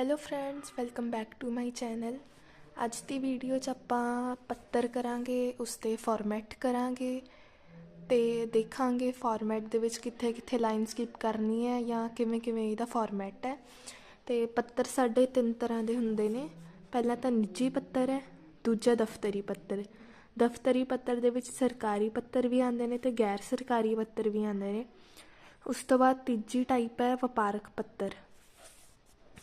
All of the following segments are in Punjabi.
Hello friends welcome back to my channel ਅੱਜ ਦੀ ਵੀਡੀਓ 'ਚ ਆਪਾਂ ਪੱਤਰ ਕਰਾਂਗੇ ਉਸ ਤੇ ਫਾਰਮੈਟ ਕਰਾਂਗੇ ਤੇ ਦੇਖਾਂਗੇ ਫਾਰਮੈਟ ਦੇ ਵਿੱਚ ਕਿੱਥੇ ਕਿੱਥੇ ਲਾਈਨ ਸਕਿਪ ਕਰਨੀ ਹੈ ਜਾਂ ਕਿਵੇਂ ਕਿਵੇਂ ਇਹਦਾ ਫਾਰਮੈਟ ਹੈ। ਤੇ ਪੱਤਰ ਸਾਡੇ ਤਿੰਨ ਤਰ੍ਹਾਂ ਦੇ ਹੁੰਦੇ ਨੇ। ਪਹਿਲਾ ਤਾਂ ਨਿੱਜੀ ਪੱਤਰ ਹੈ, ਦੂਜਾ ਦਫ਼ਤਰੀ ਪੱਤਰ। ਦਫ਼ਤਰੀ ਪੱਤਰ ਦੇ ਵਿੱਚ ਸਰਕਾਰੀ ਪੱਤਰ ਵੀ ਆਉਂਦੇ ਨੇ ਤੇ ਗੈਰ ਸਰਕਾਰੀ ਪੱਤਰ ਵੀ ਆਉਂਦੇ ਨੇ। ਉਸ ਤੋਂ ਬਾਅਦ ਤੀਜੀ ਟਾਈਪ ਹੈ ਵਪਾਰਕ ਪੱਤਰ।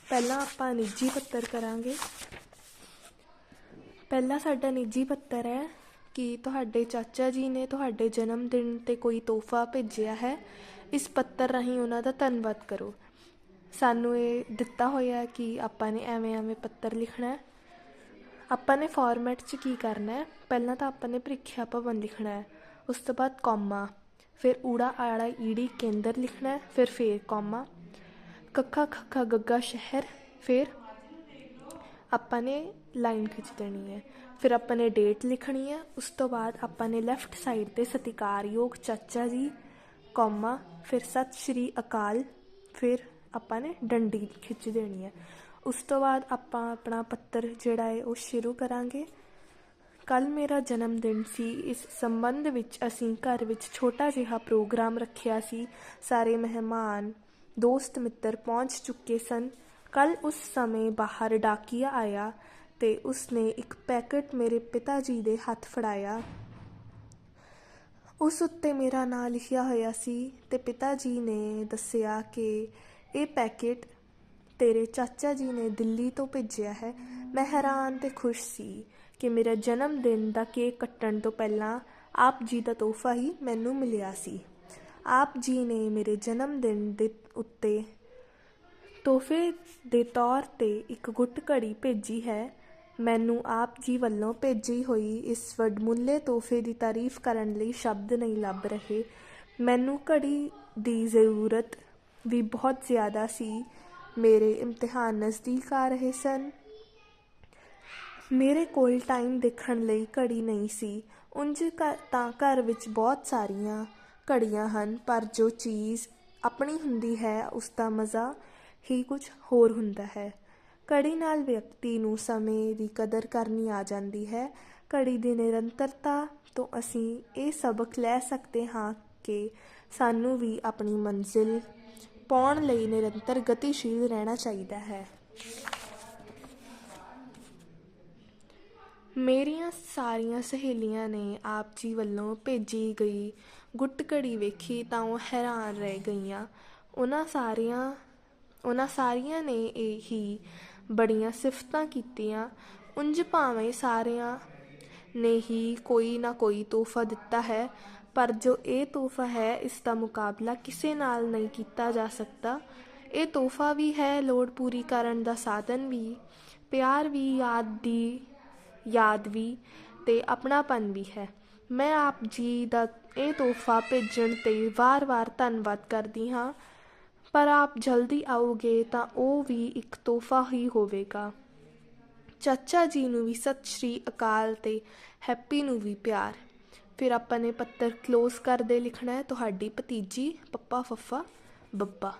ਪਹਿਲਾਂ ਆਪਾਂ ਨਿੱਜੀ ਪੱਤਰ ਕਰਾਂਗੇ। ਪਹਿਲਾ ਸਾਡਾ ਨਿੱਜੀ ਪੱਤਰ ਹੈ ਕਿ ਤੁਹਾਡੇ ਚਾਚਾ ਜੀ ਨੇ ਤੁਹਾਡੇ ਜਨਮ ਦਿਨ ਤੇ ਕੋਈ ਤੋਹਫਾ ਭੇਜਿਆ ਹੈ, ਇਸ ਪੱਤਰ ਰਾਹੀਂ ਉਹਨਾਂ ਦਾ ਧੰਨਵਾਦ ਕਰੋ। ਸਾਨੂੰ ਇਹ ਦਿੱਤਾ ਹੋਇਆ ਕਿ ਆਪਾਂ ਨੇ ਐਵੇਂ ਐਵੇਂ ਪੱਤਰ ਲਿਖਣਾ ਹੈ। ਆਪਾਂ ਨੇ ਫਾਰਮੈਟ 'ਚ ਕੀ ਕਰਨਾ ਹੈ? ਪਹਿਲਾਂ ਤਾਂ ਆਪਾਂ ਨੇ ਪ੍ਰੀਖਿਆ ਭਵਨ ਲਿਖਣਾ ਹੈ, ਉਸ ਤੋਂ ਬਾਅਦ ਕੌਮਾ ਫਿਰ ਊੜਾ ਆੜਾ ਈੜੀ ਕੇਂਦਰ ਲਿਖਣਾ ਹੈ, ਫਿਰ ਫੇਰ ਕੌਮਾ ਕੱਖਾ ਖੱਖਾ ਗੱਗਾ ਸ਼ਹਿਰ, ਫਿਰ ਆਪਾਂ ਨੇ ਲਾਈਨ ਖਿੱਚ ਦੇਣੀ ਹੈ। ਫਿਰ ਆਪਾਂ ਨੇ ਡੇਟ ਲਿਖਣੀ ਹੈ, ਉਸ ਤੋਂ ਬਾਅਦ ਆਪਾਂ ਨੇ ਲੈਫਟ ਸਾਈਡ ਤੇ ਸਤਿਕਾਰਯੋਗ ਚਾਚਾ ਜੀ ਕੌਮਾ ਫਿਰ ਸਤਿ ਸ਼੍ਰੀ ਅਕਾਲ, ਫਿਰ ਆਪਾਂ ਨੇ ਡੰਡੀ ਖਿੱਚ ਦੇਣੀ ਹੈ। ਉਸ ਤੋਂ ਬਾਅਦ ਆਪਾਂ ਆਪਣਾ ਪੱਤਰ ਜਿਹੜਾ ਹੈ, ਉਹ ਸ਼ੁਰੂ ਕਰਾਂਗੇ। ਕੱਲ ਮੇਰਾ ਜਨਮ ਦਿਨ ਸੀ, ਇਸ ਸੰਬੰਧ ਵਿੱਚ ਅਸੀਂ ਘਰ ਵਿੱਚ ਛੋਟਾ ਜਿਹਾ ਪ੍ਰੋਗਰਾਮ ਰੱਖਿਆ ਸੀ। ਸਾਰੇ ਮਹਿਮਾਨ ਦੋਸਤ ਮਿੱਤਰ ਪਹੁੰਚ ਚੁੱਕੇ ਸਨ। ਕੱਲ ਉਸ ਸਮੇਂ ਬਾਹਰ ਡਾਕੀਆ ਆਇਆ ਤੇ ਉਸਨੇ ਇੱਕ ਪੈਕੇਟ ਮੇਰੇ ਪਿਤਾ ਜੀ ਦੇ ਹੱਥ ਫੜਾਇਆ। ਉਸ ਉੱਤੇ ਮੇਰਾ ਨਾਂ ਲਿਖਿਆ ਹੋਇਆ ਸੀ ਤੇ ਪਿਤਾ ਜੀ ਨੇ ਦੱਸਿਆ ਕਿ ਇਹ ਪੈਕੇਟ ਤੇਰੇ ਚਾਚਾ ਜੀ ਨੇ ਦਿੱਲੀ ਤੋਂ ਭੇਜਿਆ ਹੈ। ਮੈਂ ਹੈਰਾਨ ਤੇ ਖੁਸ਼ ਸੀ ਕਿ ਮੇਰਾ ਜਨਮ ਦਿਨ ਦਾ ਕੇਕ ਕੱਟਣ ਤੋਂ ਪਹਿਲਾਂ ਆਪ ਜੀ ਦਾ ਤੋਹਫਾ ਹੀ ਮੈਨੂੰ ਮਿਲਿਆ ਸੀ। ਆਪ ਜੀ ਨੇ ਮੇਰੇ ਜਨਮ ਦਿਨ ਦੇ ਉੱਤੇ ਤੋਹਫੇ ਦੇ ਤੌਰ ਤੇ ਇੱਕ ਗੁੱਟ ਘੜੀ ਭੇਜੀ ਹੈ। ਮੈਨੂੰ ਆਪ ਜੀ ਵੱਲੋਂ ਭੇਜੀ ਹੋਈ ਇਸ ਵਡਮੁੱਲੇ ਤੋਹਫੇ ਦੀ ਤਾਰੀਫ ਕਰਨ ਲਈ ਸ਼ਬਦ ਨਹੀਂ ਲੱਭ ਰਹੇ। ਮੈਨੂੰ ਘੜੀ ਦੀ ਜ਼ਰੂਰਤ ਵੀ ਬਹੁਤ ਜ਼ਿਆਦਾ ਸੀ। ਮੇਰੇ ਇਮਤਿਹਾਨ ਨਜ਼ਦੀਕ ਆ ਰਹੇ ਸਨ। ਮੇਰੇ ਕੋਲ ਟਾਈਮ ਦੇਖਣ ਲਈ ਘੜੀ ਨਹੀਂ ਸੀ। ਉਂਝ ਘ- ਤਾਂ ਘਰ ਵਿੱਚ ਬਹੁਤ ਸਾਰੀਆਂ ਘੜੀਆਂ ਹਨ, ਪਰ ਜੋ ਚੀਜ਼ ਆਪਣੀ ਹੁੰਦੀ ਹੈ ਉਸ ਦਾ ਮਜ਼ਾ ਹੀ ਕੁਝ ਹੋਰ ਹੁੰਦਾ ਹੈ। ਘੜੀ ਨਾਲ ਵਿਅਕਤੀ ਨੂੰ ਸਮੇਂ ਦੀ ਕਦਰ ਕਰਨੀ ਆ ਜਾਂਦੀ ਹੈ। ਘੜੀ ਦੀ ਨਿਰੰਤਰਤਾ ਤੋਂ ਅਸੀਂ ਇਹ ਸਬਕ ਲੈ ਸਕਦੇ ਹਾਂ ਕਿ ਸਾਨੂੰ ਵੀ ਆਪਣੀ ਮੰਜ਼ਿਲ ਪਾਉਣ ਲਈ ਨਿਰੰਤਰ ਗਤੀਸ਼ੀਲ ਰਹਿਣਾ ਚਾਹੀਦਾ ਹੈ। ਮੇਰੀਆਂ ਸਾਰੀਆਂ ਸਹੇਲੀਆਂ ਨੇ ਆਪ ਜੀ ਵੱਲੋਂ ਭੇਜੀ ਗਈ ਗੁੱਟ ਘੜੀ ਵੇਖੀ ਤਾਂ ਉਹ ਹੈਰਾਨ ਰਹਿ ਗਈਆਂ। ਉਹਨਾਂ ਸਾਰੀਆਂ ਉਹਨਾਂ ਸਾਰੀਆਂ ਨੇ ਇਹ ਹੀ ਬੜੀਆਂ ਸਿਫਤਾਂ ਕੀਤੀਆਂ। ਉਂਝ ਭਾਵੇਂ ਸਾਰਿਆਂ ਨੇ ਹੀ ਕੋਈ ਨਾ ਕੋਈ ਤੋਹਫਾ ਦਿੱਤਾ ਹੈ, ਪਰ ਜੋ ਇਹ ਤੋਹਫਾ ਹੈ, ਇਸ ਦਾ ਮੁਕਾਬਲਾ ਕਿਸੇ ਨਾਲ ਨਹੀਂ ਕੀਤਾ ਜਾ ਸਕਦਾ। ਇਹ ਤੋਹਫਾ ਵੀ ਹੈ, ਲੋੜ ਪੂਰੀ ਕਰਨ ਦਾ ਸਾਧਨ ਵੀ, ਪਿਆਰ ਵੀ, ਯਾਦ ਦੀ ਯਾਦ ਵੀ ਤੇ ਆਪਣਾਪਨ ਵੀ ਹੈ। ਮੈਂ ਆਪ ਜੀ ਦਾ ਇਹ ਤੋਹਫਾ ਭੇਜਣ ਤੇ ਵਾਰ-ਵਾਰ ਧੰਨਵਾਦ ਕਰਦੀ ਹਾਂ। ਪਰ ਆਪ ਜਲਦੀ ਆਓਗੇ ਤਾਂ ਉਹ ਵੀ ਇੱਕ ਤੋਹਫਾ ਹੀ ਹੋਵੇਗਾ। ਚਾਚਾ ਜੀ ਨੂੰ ਵੀ ਸਤਿ ਸ਼੍ਰੀ ਅਕਾਲ ਤੇ ਹੈਪੀ ਨੂੰ ਵੀ ਪਿਆਰ। ਫਿਰ ਆਪਾਂ ਨੇ ਪੱਤਰ ক্লোਜ਼ ਕਰਦੇ ਲਿਖਣਾ ਹੈ। ਤੁਹਾਡੀ ਭਤੀਜੀ, ਪੱਪਾ, ਫੱਫਾ, ਬੱਬਾ।